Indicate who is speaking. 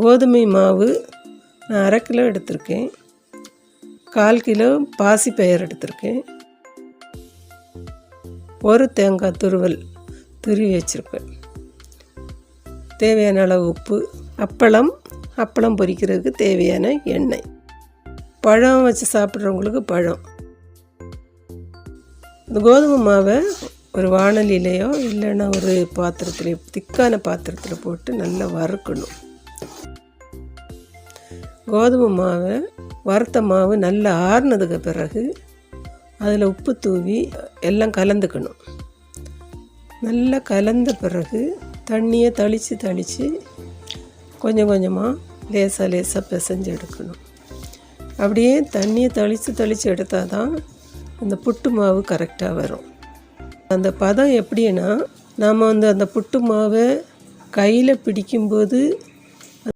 Speaker 1: கோதுமை மாவு நான் அரை கிலோ எடுத்திருக்கேன். கால் கிலோ பாசிப்பயிர் எடுத்திருக்கேன். ஒரு தேங்காய் துருவல் துருவி வச்சுருப்பேன். தேவையான அளவு உப்பு அப்பளம் அப்பளம் பொரிக்கிறதுக்கு தேவையான எண்ணெய். பழம் வச்சு சாப்பிட்றவங்களுக்கு பழம். இந்த கோதுமை மாவை ஒரு வாணலிலேயோ இல்லைன்னா ஒரு பாத்திரத்துலேயோ திக்கான பாத்திரத்தில் போட்டு நல்லா வறுக்கணும். கோதுமை மாவை வறுத்த மாவு நல்லா ஆறுனதுக்கு பிறகு அதில் உப்பு தூவி எல்லாம் கலந்துக்கணும். நல்லா கலந்த பிறகு தண்ணியை தளித்து தளித்து கொஞ்சம் கொஞ்சமாக லேசாக லேசாக பிசைஞ்சு எடுக்கணும். அப்படியே தண்ணியை தளித்து தளித்து எடுத்தால் தான் அந்த புட்டு மாவு கரெக்டாக வரும். அந்த பதம் எப்படின்னா நாம் வந்து அந்த புட்டு மாவை கையில் பிடிக்கும்போது